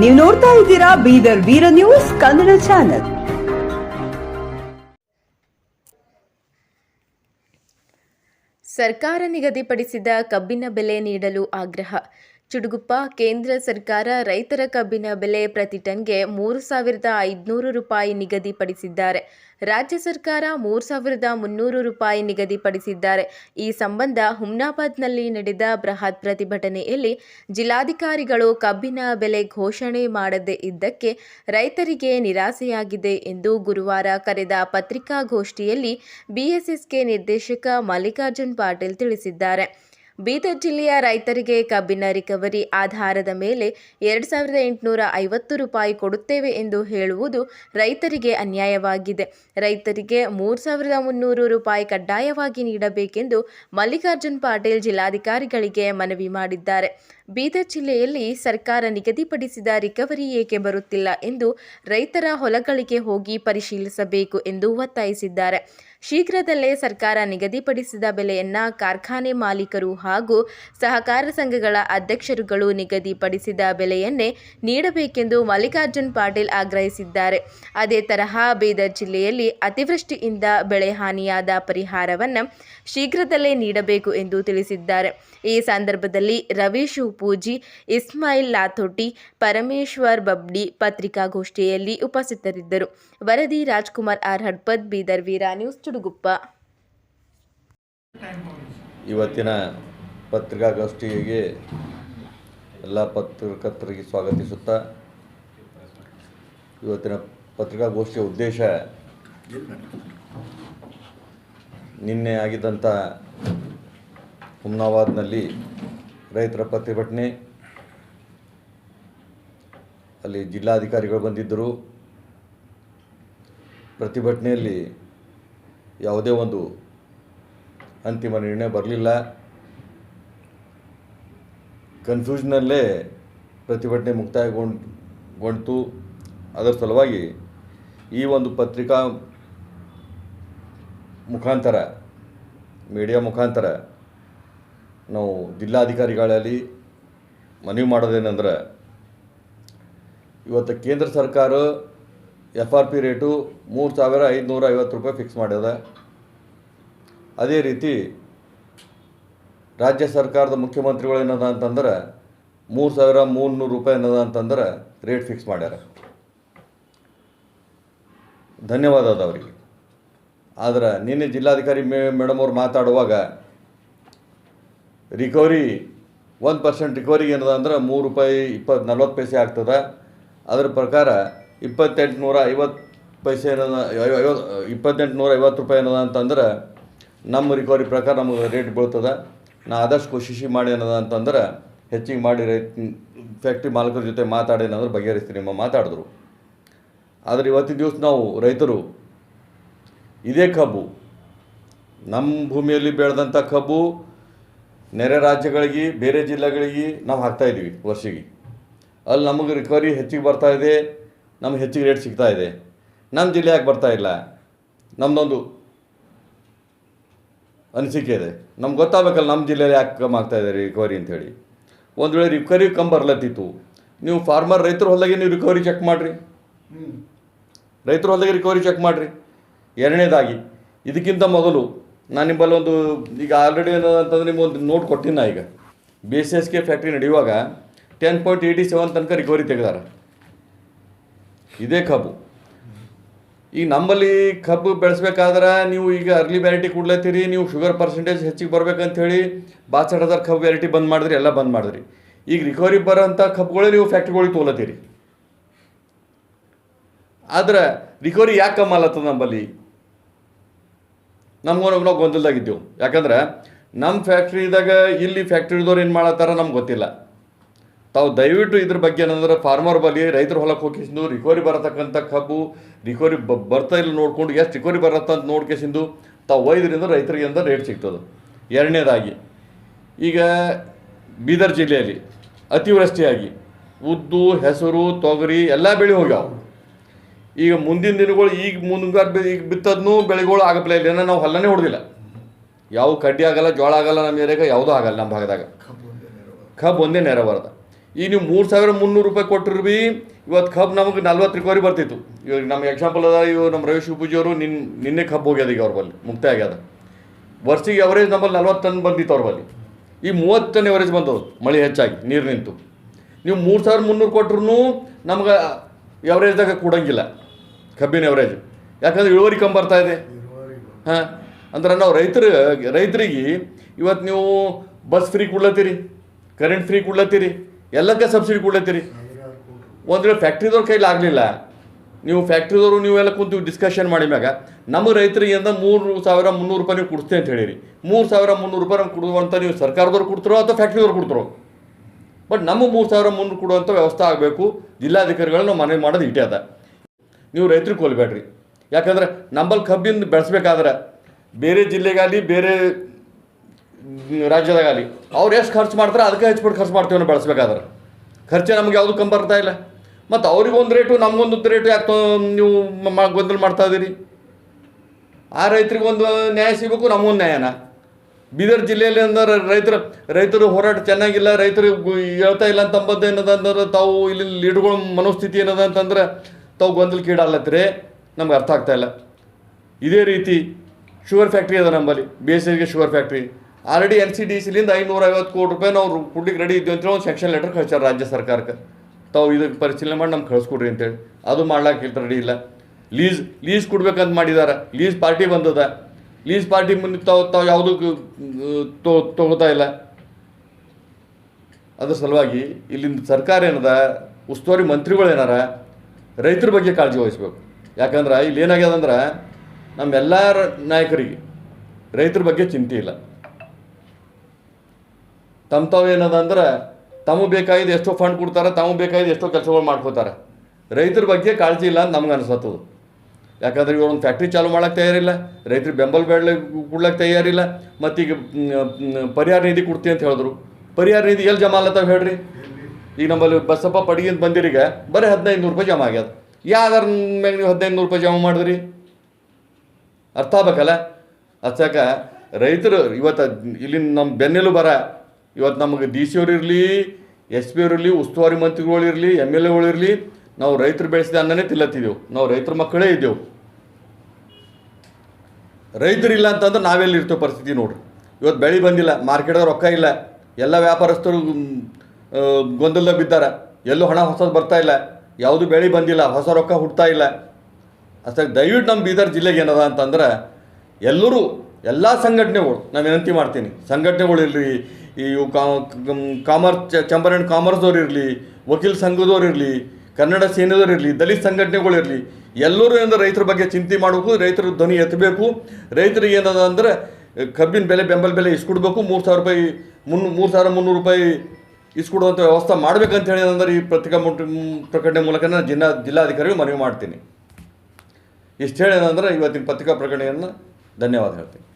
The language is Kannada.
ನೀವು ನೋಡ್ತಾ ಇದ್ದೀರಾ ಬೀದರ್ ವೀರ ನ್ಯೂಸ್ ಕನ್ನಡ ಚಾನೆಲ್. ಸರ್ಕಾರ ನಿಗದಿಪಡಿಸಿದ ಕಬ್ಬಿನ ಬೆಲೆ ನೀಡಲು ಆಗ್ರಹ. ಚುಡುಗುಪ್ಪ, ಕೇಂದ್ರ ಸರ್ಕಾರ ರೈತರ ಕಬ್ಬಿನ ಬೆಲೆ ಪ್ರತಿ ಟನ್ಗೆ ಮೂರು ಸಾವಿರದ ಐದುನೂರು ರೂಪಾಯಿ ನಿಗದಿಪಡಿಸಿದ್ದಾರೆ. ರಾಜ್ಯ ಸರ್ಕಾರ ಮೂರು ಸಾವಿರದ ಮುನ್ನೂರು ರೂಪಾಯಿ ನಿಗದಿಪಡಿಸಿದ್ದಾರೆ. ಈ ಸಂಬಂಧ ಹುಮ್ನಾಬಾದ್ನಲ್ಲಿ ನಡೆದ ಬೃಹತ್ ಪ್ರತಿಭಟನೆಯಲ್ಲಿ ಜಿಲ್ಲಾಧಿಕಾರಿಗಳು ಕಬ್ಬಿನ ಬೆಲೆ ಘೋಷಣೆ ಮಾಡದೇ ಇದ್ದಕ್ಕೆ ರೈತರಿಗೆ ನಿರಾಸೆಯಾಗಿದೆ ಎಂದು ಗುರುವಾರ ಕರೆದ ಪತ್ರಿಕಾಗೋಷ್ಠಿಯಲ್ಲಿ ಬಿಎಸ್ಎಸ್ಕೆ ನಿರ್ದೇಶಕ ಮಲ್ಲಿಕಾರ್ಜುನ್ ಪಾಟೀಲ್ ತಿಳಿಸಿದ್ದಾರೆ. ಬೀದರ್ ಜಿಲ್ಲೆಯ ರೈತರಿಗೆ ಕಬ್ಬಿನ ರಿಕವರಿ ಆಧಾರದ ಮೇಲೆ ಎರಡು ಸಾವಿರದ ಎಂಟುನೂರ ಐವತ್ತು ರೂಪಾಯಿ ಕೊಡುತ್ತೇವೆ ಎಂದು ಹೇಳುವುದು ರೈತರಿಗೆ ಅನ್ಯಾಯವಾಗಿದೆ. ರೈತರಿಗೆ ಮೂರು ಸಾವಿರದ ಮುನ್ನೂರು ರೂಪಾಯಿ ಕಡ್ಡಾಯವಾಗಿ ನೀಡಬೇಕೆಂದು ಮಲ್ಲಿಕಾರ್ಜುನ್ ಪಾಟೀಲ್ ಜಿಲ್ಲಾಧಿಕಾರಿಗಳಿಗೆ ಮನವಿ ಮಾಡಿದ್ದಾರೆ. ಬೀದರ್ ಜಿಲ್ಲೆಯಲ್ಲಿ ಸರ್ಕಾರ ನಿಗದಿಪಡಿಸಿದ ರಿಕವರಿ ಏಕೆ ಬರುತ್ತಿಲ್ಲ ಎಂದು ರೈತರ ಹೊಲಗಳಿಗೆ ಹೋಗಿ ಪರಿಶೀಲಿಸಬೇಕು ಎಂದು ಒತ್ತಾಯಿಸಿದ್ದಾರೆ. ಶೀಘ್ರದಲ್ಲೇ ಸರ್ಕಾರ ನಿಗದಿಪಡಿಸಿದ ಬೆಲೆಯನ್ನ ಕಾರ್ಖಾನೆ ಮಾಲೀಕರು ಸಹಕಾರ ಸಂಘಗಳ ಅಧ್ಯಕ್ಷರುಗಳು ನಿಗದಿಪಡಿಸಿದ ಬೆಲೆಯನ್ನೇ ನೀಡಬೇಕೆಂದು ಮಲ್ಲಿಕಾರ್ಜುನ್ ಪಾಟೀಲ್ ಆಗ್ರಹಿಸಿದ್ದಾರೆ. ಅದೇ ತರಹ ಬೀದರ್ ಜಿಲ್ಲೆಯಲ್ಲಿ ಅತಿವೃಷ್ಟಿಯಿಂದ ಬೆಳೆ ಹಾನಿಯಾದ ಪರಿಹಾರವನ್ನು ಶೀಘ್ರದಲ್ಲೇ ನೀಡಬೇಕು ಎಂದು ತಿಳಿಸಿದ್ದಾರೆ. ಈ ಸಂದರ್ಭದಲ್ಲಿ ರವೀಶ್ ಪೂಜಿ ಇಸ್ಮಾಯಿಲ್ ಲಾಥೋಟಿ, ಪರಮೇಶ್ವರ್ ಬಬ್ಡಿ ಪತ್ರಿಕಾಗೋಷ್ಠಿಯಲ್ಲಿ ಉಪಸ್ಥಿತರಿದ್ದರು. ವರದಿ ರಾಜ್ಕುಮಾರ್ ಆರ್ ಹಡ್ಪದ್ ಬೀದರ್ ವೀರ ನ್ಯೂಸ್ ಚುಡುಗುಪ್ಪ ಇವತ್ತಿನ ಪತ್ರಿಕಾಗೋಷ್ಠಿಗೆ ಎಲ್ಲ ಪತ್ರಕರ್ತರಿಗೆ ಸ್ವಾಗತಿಸುತ್ತಾ, ಇವತ್ತಿನ ಪತ್ರಿಕಾಗೋಷ್ಠಿಯ ಉದ್ದೇಶ ನಿನ್ನೆ ಆಗಿದ್ದಂಥ ಹುಮ್ನಾಬಾದ್ನಲ್ಲಿ ರೈತರ ಪ್ರತಿಭಟನೆ. ಅಲ್ಲಿ ಜಿಲ್ಲಾಧಿಕಾರಿಗಳು ಬಂದಿದ್ದರು. ಪ್ರತಿಭಟನೆಯಲ್ಲಿ ಯಾವುದೇ ಒಂದು ಅಂತಿಮ ನಿರ್ಣಯ ಬರಲಿಲ್ಲ. ಕನ್ಫ್ಯೂಷನಲ್ಲೇ ಪ್ರತಿಭಟನೆ ಮುಕ್ತಾಯಗೊಂಡು ಅದರ ಸಲುವಾಗಿ ಈ ಒಂದು ಪತ್ರಿಕಾ ಮುಖಾಂತರ, ಮೀಡಿಯಾ ಮುಖಾಂತರ ನಾವು ಜಿಲ್ಲಾಧಿಕಾರಿಗಳಲ್ಲಿ ಮನವಿ ಮಾಡೋದೇನೆಂದ್ರೆ, ಇವತ್ತು ಕೇಂದ್ರ ಸರ್ಕಾರ ಎಫ್ ಆರ್ ಪಿ ರೇಟು ಮೂರು ಸಾವಿರ ಐದುನೂರ ಐವತ್ತು ರೂಪಾಯಿ ಫಿಕ್ಸ್ ಮಾಡ್ಯದ ಅದೇ ರೀತಿ ರಾಜ್ಯ ಸರ್ಕಾರದ ಮುಖ್ಯಮಂತ್ರಿಗಳು ಏನದ ಅಂತಂದ್ರೆ ಮೂರು ಸಾವಿರ ಮೂರುನೂರು ರೂಪಾಯಿ ಏನದ ಅಂತಂದ್ರೆ ರೇಟ್ ಫಿಕ್ಸ್ ಮಾಡ್ಯಾರ. ಧನ್ಯವಾದ ಅದ ಅವರಿಗೆ. ಆದರೆ ನಿನ್ನೆ ಜಿಲ್ಲಾಧಿಕಾರಿ ಮೇ ಮೇಡಮ್ ಅವ್ರು ಮಾತಾಡುವಾಗ ರಿಕವರಿ ಒಂದು ಪರ್ಸೆಂಟ್ ರಿಕವರಿಗೆ ಏನದ ಅಂದ್ರೆ ಮೂರು ರೂಪಾಯಿ ಇಪ್ಪತ್ತು ನಲ್ವತ್ತು ಪೈಸೆ ಆಗ್ತದೆ. ಅದರ ಪ್ರಕಾರ ಇಪ್ಪತ್ತೆಂಟು ನೂರ ಐವತ್ತು ಪೈಸೆ ಏನದ ಐವತ್ತು ಇಪ್ಪತ್ತೆಂಟು ನೂರ ಐವತ್ತು ರೂಪಾಯಿ ಏನದ ಅಂತಂದ್ರೆ ನಮ್ಮ ರಿಕವರಿ ಪ್ರಕಾರ ನಮಗೆ ರೇಟ್ ಬೀಳ್ತದೆ. ನಾ ಆದಷ್ಟು ಕೋಶಿಶಿ ಮಾಡಿ ಏನದ ಅಂತಂದ್ರೆ ಹೆಚ್ಚಿಗೆ ಮಾಡಿ ರೈತ ಫ್ಯಾಕ್ಟ್ರಿ ಮಾಲೀಕರ ಜೊತೆ ಮಾತಾಡಿ ಅಂದ್ರೆ ಬಗೆಹರಿಸ್ತೀನಿ ನಿಮ್ಮ ಮಾತಾಡಿದ್ರು. ಆದರೆ ಇವತ್ತಿನ ದಿವಸ ನಾವು ರೈತರು, ಇದೇ ಕಬ್ಬು ನಮ್ಮ ಭೂಮಿಯಲ್ಲಿ ಬೆಳೆದಂಥ ಕಬ್ಬು ನೆರೆ ರಾಜ್ಯಗಳಿಗೆ, ಬೇರೆ ಜಿಲ್ಲೆಗಳಿಗೆ ನಾವು ಹಾಕ್ತಾ ಇದ್ದೀವಿ ವರ್ಷಿಗೆ. ಅಲ್ಲಿ ನಮಗೆ ರಿಕವರಿ ಹೆಚ್ಚಿಗೆ ಬರ್ತಾ ಇದೆ, ನಮ್ಗೆ ಹೆಚ್ಚಿಗೆ ರೇಟ್ ಸಿಗ್ತಾ ಇದೆ. ನಮ್ಮ ಜಿಲ್ಲೆ ಯಾಕೆ ಬರ್ತಾ ಇಲ್ಲ? ನಮ್ಮದೊಂದು ಅನಿಸಿಕೆ ಇದೆ ನಮ್ಗೆ ಗೊತ್ತಾಗಬೇಕಲ್ಲ ನಮ್ಮ ಜಿಲ್ಲೆಯಲ್ಲಿ ಯಾಕೆ ಕಮ್ಮಿ ಆಗ್ತಾ ಇದೆ ರಿಕವರಿ ಅಂಥೇಳಿ ಒಂದು ವೇಳೆ ರಿಕವರಿ ಕಮ್ಮಿ ಬರ್ಲತ್ತಿತ್ತು, ನೀವು ಫಾರ್ಮರ್ ರೈತರ ಹೊಲದಾಗೆ ನೀವು ರಿಕವರಿ ಚೆಕ್ ಮಾಡಿರಿ. ರೈತರ ಹೊಲದಾಗೆ ರಿಕವರಿ ಚೆಕ್ ಮಾಡಿರಿ. ಎರಡನೇದಾಗಿ, ಇದಕ್ಕಿಂತ ಮೊದಲು ನಾನು ನಿಮ್ಮಲ್ಲಿ ಒಂದು, ಈಗ ಆಲ್ರೆಡಿ ಏನಂತಂದ್ರೆ ಒಂದು ನೋಟ್ ಕೊಟ್ಟಿನ ಈಗ. B S S K factory ನಡೆಯುವಾಗ ಟೆನ್ ಪಾಯಿಂಟ್ ಏಯ್ಟಿ ಸೆವೆನ್ ತನಕ ರಿಕವರಿ ತೆಗೆದಾರ. ಇದೇ ಕಬ್ಬು. ಈಗ ನಮ್ಮಲ್ಲಿ ಕಬ್ಬು ಬೆಳೆಸ್ಬೇಕಾದ್ರೆ ನೀವು ಈಗ ಅರ್ಲಿ ವೆರೈಟಿ ಕೊಡ್ಲತ್ತೀರಿ ನೀವು ಶುಗರ್ ಪರ್ಸೆಂಟೇಜ್ ಹೆಚ್ಚಿಗೆ ಬರ್ಬೇಕಂತ ಹೇಳಿ ಬಾಸಡ್ ಹಜಾರ್ ಕಬ್ಬು ವೆರೈಟಿ ಬಂದ್ ಮಾಡಿದ್ರಿ, ಎಲ್ಲ ಬಂದ್ ಮಾಡಿದ್ರಿ. ಈಗ ರಿಕವರಿ ಬರೋಂಥ ಕಬ್ಬುಗಳೇ ನೀವು ಫ್ಯಾಕ್ಟ್ರಿಗಳಿಗೆ ತೋಲತ್ತೀರಿ. ಆದ್ರೆ ರಿಕವರಿ ಯಾಕೆ ಕಮ್ಮಿ ನಂಬಲ್ಲಿ? ನಮ್ಮಲ್ಲಿ ನಮ್ಗೂ ನಾವು ಗೊಂದಲದಾಗಿದ್ದೆವು ಯಾಕಂದ್ರೆ ನಮ್ಮ ಫ್ಯಾಕ್ಟ್ರಿದಾಗ ಇಲ್ಲಿ ಫ್ಯಾಕ್ಟ್ರಿದವ್ರು ಏನು ಮಾಡತ್ತಾರ ನಮ್ಗೆ ಗೊತ್ತಿಲ್ಲ. ತಾವು ದಯವಿಟ್ಟು ಇದ್ರ ಬಗ್ಗೆ ಏನಂದ್ರೆ ಫಾರ್ಮರ್ ಬಲಿ ರೈತರ ಹೊಲಕ್ಕೆ ಹೋಗಿಸಿದ್ದು ರಿಕವರಿ ಬರತಕ್ಕಂಥ ಕಬ್ಬು ರಿಕವರಿ ಬ ಬರ್ತಾ ಇಲ್ಲ ನೋಡ್ಕೊಂಡು ಎಷ್ಟು ರಿಕವರಿ ಬರತ್ತ ಅಂತ ನೋಡ್ಕೇಸಿಂದು ತಾವು ಒಯ್ದ್ರಿಂದ ರೈತರಿಗೆ ಅಂತ ರೇಟ್ ಸಿಗ್ತದೆ? ಎರಡನೇದಾಗಿ ಈಗ ಬೀದರ್ ಜಿಲ್ಲೆಯಲ್ಲಿ ಅತಿವೃಷ್ಟಿಯಾಗಿ ಉದ್ದು ಹೆಸರು ತೊಗರಿ ಎಲ್ಲ ಬೆಳೆ ಹೋಗ್ಯಾವ. ಈಗ ಮುಂದಿನ ದಿನಗಳು ಈಗ ಮುಂಗಾರು ಬೆ- ಈಗ ಬಿತ್ತದ್ನೂ ಬೆಳೆಗಳು ಆಗಪ್ಲೇ ಇಲ್ಲ. ಏನೋ ನಾವು ಹೊಲನೇ ಹೊಡೆದಿಲ್ಲ. ಯಾವ ಕಡ್ಡಿ ಆಗಲ್ಲ ಜೋಳ ಆಗಲ್ಲ ನಮ್ಮ ಏರಿಯಾಗ ಯಾವುದೂ ಆಗಲ್ಲ ನಮ್ಮ ಭಾಗದಾಗ. ಕಬ್ಬು ಒಂದೇ ನೆರವರ್ದ ಈಗ ನೀವು ಮೂರು ಸಾವಿರ ಮುನ್ನೂರು ರೂಪಾಯಿ ಕೊಟ್ಟರು ಭೀ ಇವತ್ತು ಕಬ್ಬು ನಮಗೆ ನಲ್ವತ್ತು ರಿಕವರಿ ಬರ್ತಿತ್ತು. ಇವಾಗ ನಮ್ಮ ಎಕ್ಸಾಂಪಲ್ ಅದ, ಇವಾಗ ನಮ್ಮ ರವಿ ಶಿವಪೂಜಿ ಅವರು ನಿನ್, ನಿನ್ನೆ ಕಬ್ಬು ಹೋಗ್ಯದ ಈಗ ಅವ್ರ ಬಲ್ಲಿ ಮುಕ್ತ ಆಗ್ಯದ. ವರ್ಷಿಗೆ ಅವರೇಜ್ ನಮ್ಮಲ್ಲಿ ನಲ್ವತ್ತು ಟನ್ ಬಂದಿತ್ತು ಅವ್ರ ಬಲ್ಲಿ. ಈ ಮೂವತ್ತು ಟನ್ ಎವರೇಜ್ ಬಂದವು, ಮಳೆ ಹೆಚ್ಚಾಗಿ, ನೀರು ನಿಂತು. ನೀವು ಮೂರು ಸಾವಿರ ಮುನ್ನೂರು ಕೊಟ್ರು ನಮ್ಗೆ ಎವರೇಜ್ದಾಗ ಕೊಡಂಗಿಲ್ಲ, ಕಬ್ಬಿನ ಎವರೇಜ್ ಯಾಕಂದ್ರೆ ಇಳುವರಿ ಕಮ್ಮಿ ಬರ್ತಾ ಇದೆ. ಹಾಂ, ಅಂದ್ರೆ ನಾವು ರೈತರ, ರೈತರಿಗೆ ಇವತ್ತು ನೀವು ಬಸ್ ಫ್ರೀ ಕೊಡ್ಲತ್ತೀರಿ ಕರೆಂಟ್ ಫ್ರೀ ಕೊಡ್ಲತ್ತೀರಿ. ಎಲ್ಲಕ್ಕೆ ಸಬ್ಸಿಡಿ ಕೊಡ್ಲತ್ತೀರಿ? ಒಂದು ವೇಳೆ ಫ್ಯಾಕ್ಟ್ರಿದವ್ರ ಕೈಲಿ ಆಗಲಿಲ್ಲ, ನೀವು ಫ್ಯಾಕ್ಟ್ರಿದವರು ನೀವೆಲ್ಲ ಕುಂತು ಡಿಸ್ಕಷನ್ ಮಾಡಿ ಮ್ಯಾಗ, ನಮ್ಮ ರೈತರಿಗೆ ಅಂದ ಮೂರು ಸಾವಿರ ಮುನ್ನೂರು ರೂಪಾಯಿ ನೀವು ಕೊಡ್ತೇನೆ ಅಂತ ಹೇಳಿರಿ. ಮೂರು ಸಾವಿರ ಮುನ್ನೂರು ರೂಪಾಯಿ ನಮ್ಗೆ ಕೊಡುವಂಥ ನೀವು ಸರ್ಕಾರದವ್ರು ಕೊಡ್ತಾರೋ ಅಥವಾ ಫ್ಯಾಕ್ಟ್ರಿದವ್ರು ಕೊಡ್ತಾರೋ? ಬಟ್ ನಮ್ಮ ಮೂರು ಸಾವಿರ ಮುನ್ನೂರು ಕೊಡುವಂಥ ವ್ಯವಸ್ಥೆ ಆಗಬೇಕು, ಜಿಲ್ಲಾಧಿಕಾರಿಗಳನ್ನ ನಾವು ಮನವಿ ಮಾಡೋದು ಇಟ್ಟೆ ಅದ. ನೀವು ರೈತರಿಗೆ ಕೊಲ್ಬೇಡ್ರಿ. ಯಾಕಂದ್ರೆ ನಂಬಲ್ಲಿ ಕಬ್ಬಿಂದ ಬೆಳೆಸ್ಬೇಕಾದ್ರೆ ಬೇರೆ ಜಿಲ್ಲೆಗಾಗಲಿ, ಬೇರೆ ರಾಜ್ಯದಾಗಲಿ ಅವ್ರು ಎಷ್ಟು ಖರ್ಚು ಮಾಡ್ತಾರೆ ಅದಕ್ಕೆ ಹೆಚ್ಚಿಬಿಟ್ಟು ಖರ್ಚು ಮಾಡ್ತೀವಿ ನಾವು ಬೆಳೆಸ್ಬೇಕಾದ್ರೆ. ಖರ್ಚು ನಮ್ಗೆ ಯಾವುದು ಕಮ್ಮಿ ಬರ್ತಾ ಇಲ್ಲ. ಮತ್ತು ಅವ್ರಿಗೊಂದು ರೇಟು ನಮಗೊಂದು ರೇಟು ಯಾಕೆ ನೀವು ಗೊಂದಲ ಮಾಡ್ತಾ ಇದ್ದೀರಿ ಆ ರೈತರಿಗೆ ಒಂದು ನ್ಯಾಯ ಸಿಗಬೇಕು, ನಮಗೊಂದು ನ್ಯಾಯನ? ಬೀದರ್ ಜಿಲ್ಲೆಯಲ್ಲಿ ಅಂದ್ರೆ ರೈತರು ರೈತರು ಹೋರಾಟ ಚೆನ್ನಾಗಿಲ್ಲ, ರೈತರು ಹೇಳ್ತಾ ಇಲ್ಲ ಅಂತಂಬದ್ದು ಏನದ ಅಂದ್ರೆ ತಾವು ಇಲ್ಲಿ ಲೀಡ್ಗಳ ಮನೋಸ್ಥಿತಿ ಏನದ ಅಂತಂದ್ರೆ, ತಾವು ಗೊಂದಲಕ್ಕೀಡಾಲತ್ರಿ ನಮ್ಗೆ ಅರ್ಥ ಆಗ್ತಾ ಇಲ್ಲ. ಇದೇ ರೀತಿ ಶುಗರ್ ಫ್ಯಾಕ್ಟ್ರಿ ಅದ ನಂಬಲ್ಲಿ ಬೇಸಿಗೆ sugar factory. Already N C D ಸಿಲಿಂದ ಐನೂರ ಐವತ್ತು ಕೋಟಿ ರೂಪಾಯಿ ನಾವು ಕೊಡ್ಲಿಕ್ಕೆ ರೆಡಿ ಇದ್ದೀವಿ ಅಂತೇಳಿ ಒಂದು ಸೆಕ್ಷನ್ ಲೆಟರ್ ಕಳ್ಸ್ಯಾರ ರಾಜ್ಯ ಸರ್ಕಾರಕ್ಕೆ. ತಾವು ಇದಕ್ಕೆ ಪರಿಶೀಲನೆ ಮಾಡಿ ನಮ್ಗೆ ಕಳಿಸ್ಕೊಡ್ರಿ ಅಂತೇಳಿ ಅದು ಮಾಡ್ಲಾಕಿಲ್ಲ ರೆಡಿ ಇಲ್ಲ. ಲೀಸ್ ಲೀಸ್ ಕೊಡ್ಬೇಕಂತ ಮಾಡಿದ್ದಾರೆ ಲೀಸ್ ಪಾರ್ಟಿ ಬಂದದ. ಲೀಸ್ ಪಾರ್ಟಿ ಮುಂದೆ ತಾವು ತಾವು ಯಾವುದೂ ತಗೋತಾ ಇಲ್ಲ. ಅದ್ರ ಸಲುವಾಗಿ ಇಲ್ಲಿಂದ ಸರ್ಕಾರ ಏನದ? ಉಸ್ತುವಾರಿ ಮಂತ್ರಿಗಳು ಏನಾರ ರೈತರ ಬಗ್ಗೆ ಕಾಳಜಿ ವಹಿಸ್ಬೇಕು. ಯಾಕಂದ್ರೆ ಇಲ್ಲಿ ಏನಾಗ್ಯದಂದ್ರೆ ನಮ್ಮೆಲ್ಲ ನಾಯಕರಿಗೆ ರೈತರ ಬಗ್ಗೆ ಚಿಂತೆ ಇಲ್ಲ. ತಮ್ಮ ತಾವು ಏನದ ಅಂದ್ರೆ ತಮಗೆ ಬೇಕಾಗಿದ್ದು ಎಷ್ಟೋ ಫಂಡ್ ಕೊಡ್ತಾರೆ ತಮಗೆ ಬೇಕಾಗಿದ್ದು ಎಷ್ಟೋ ಕೆಲಸಗಳು ಮಾಡ್ಕೋತಾರೆ. ರೈತರ ಬಗ್ಗೆ ಕಾಳಜಿ ಇಲ್ಲ ಅಂತ ನಮ್ಗೆ ಅನಿಸತ್ತದು. ಯಾಕಂದ್ರೆ ಇವ್ರು ಒಂದು ಫ್ಯಾಕ್ಟ್ರಿ ಚಾಲು ಮಾಡಕ್ಕೆ ತಯಾರಿಲ್ಲ ರೈತರಿಗೆ ಬೆಂಬಲ ಬೆಳೆ ಕೊಡ್ಲಕ್ಕೆ ತಯಾರಿಲ್ಲ ಮತ್ತೀಗ ಪರಿಹಾರ ನಿಧಿ ಕೊಡ್ತಿ ಅಂತ ಹೇಳಿದ್ರು. ಪರಿಹಾರ ನಿಧಿ ಎಲ್ಲಿ ಜಮಾ ಅಲ್ಲತ್ತಾವ ಹೇಳ್ರಿ? ಈಗ ನಮ್ಮಲ್ಲಿ ಬಸಪ್ಪ ಪಡಿಗೆ ಬಂದಿರೀಗ ಬರೀ ಹದಿನೈದು ನೂರು ರೂಪಾಯಿ ಜಮಾ ಆಗ್ಯದ. ಯಾವ್ದಾರ ಮೇಲೆ ನೀವು ಹದಿನೈದು ನೂರು ರೂಪಾಯಿ ಜಮಾ ಮಾಡಿದ್ರಿ? ಅರ್ಥ ಆಗ್ಬೇಕಲ್ಲ? ಅಚ್ಚಾಕ ರೈತರು ಇವತ್ತು ಇಲ್ಲಿ ನಮ್ಮ ಬೆನ್ನೆಲು ಬರ ಇವತ್ತು ನಮಗೆ ಡಿ ಸಿ ಅವ್ರು ಇರಲಿ, ಎಸ್ ಪಿ ಅವ್ರು ಉಸ್ತುವಾರಿ ಮಂತ್ರಿಗಳು ಇರಲಿ, ಎಂ ಎಲ್ ಎಗಳು ಇರಲಿ, ನಾವು ರೈತರು ಬೆಳೆಸಿದ ಅನ್ನನೇ ತಿಲ್ಲತ್ತಿದ್ದೆವು ನಾವು ರೈತರ ಮಕ್ಕಳೇ ಇದ್ದೆವು. ರೈತರಿಲ್ಲ ಅಂತಂದ್ರೆ ನಾವೆಲ್ಲಿ ಇರ್ತೇವೆ ಪರಿಸ್ಥಿತಿ ನೋಡ್ರಿ. ಇವತ್ತು ಬೆಳೆ ಬಂದಿಲ್ಲ ಮಾರ್ಕೆಟ್ದಾಗ ರೊಕ್ಕ ಇಲ್ಲ. ಎಲ್ಲ ವ್ಯಾಪಾರಸ್ಥರು ಗೊಂದಲ ಬಿದ್ದಾರೆ. ಎಲ್ಲೂ ಹಣ ಹೊಸದು ಬರ್ತಾ ಇಲ್ಲ. ಯಾವುದು ಬೆಳೆ ಬಂದಿಲ್ಲ, ಹೊಸ ರೊಕ್ಕ ಹುಡ್ತಾ ಇಲ್ಲ. ಅಷ್ಟೇ, ದಯವಿಟ್ಟು ನಮ್ಮ ಬೀದರ್ ಜಿಲ್ಲೆಗೆ ಏನದ ಅಂತಂದ್ರೆ ಎಲ್ಲರೂ, ಎಲ್ಲ ಸಂಘಟನೆಗಳು ನಾನು ವಿನಂತಿ ಮಾಡ್ತೀನಿ, ಸಂಘಟನೆಗಳು ಇರಲಿ ಈ ಇವು ಕಾಮರ್ಸ್ ಚಂಬರ್ ಆ್ಯಂಡ್ ಕಾಮರ್ಸ್ದವ್ರು ಇರಲಿ, ವಕೀಲ್ ಸಂಘದವ್ರು ಇರಲಿ, ಕನ್ನಡ ಸೇನೆದವ್ರು ಇರಲಿ, ದಲಿತ ಸಂಘಟನೆಗಳು ಇರಲಿ, ಎಲ್ಲರೂ ಏನಂದ್ರೆ ರೈತರ ಬಗ್ಗೆ ಚಿಂತೆ ಮಾಡಬೇಕು, ರೈತರ ಧ್ವನಿ ಎತ್ತಬೇಕು ರೈತರಿಗೆ ಏನದ ಅಂದರೆ ಕಬ್ಬಿನ ಬೆಲೆ ಬೆಂಬಲ ಬೆಲೆ ಇಸ್ಕೊಡ್ಬೇಕು, ಮೂರು ಸಾವಿರ ರೂಪಾಯಿ ಮುನ್ನೂ ಮೂರು ಸಾವಿರ ಮುನ್ನೂರು ರೂಪಾಯಿ ಇಸ್ಕೊಡುವಂಥ ವ್ಯವಸ್ಥೆ ಮಾಡಬೇಕಂತ ಹೇಳಿ ಏನಂದ್ರೆ ಈ ಪತ್ರಿಕಾ ಮುಟ್- ಪ್ರಕಟಣೆ ಮೂಲಕ ಜಿಲ್ಲಾ ಜಿಲ್ಲಾಧಿಕಾರಿಗಳು ಮನವಿ ಮಾಡ್ತೀನಿ. ಇಷ್ಟು ಹೇಳಿ ಏನಂದ್ರೆ ಇವತ್ತಿನ ಪತ್ರಿಕಾ ಪ್ರಕಟಣೆಯನ್ನು ಧನ್ಯವಾದ ಹೇಳ್ತೀನಿ.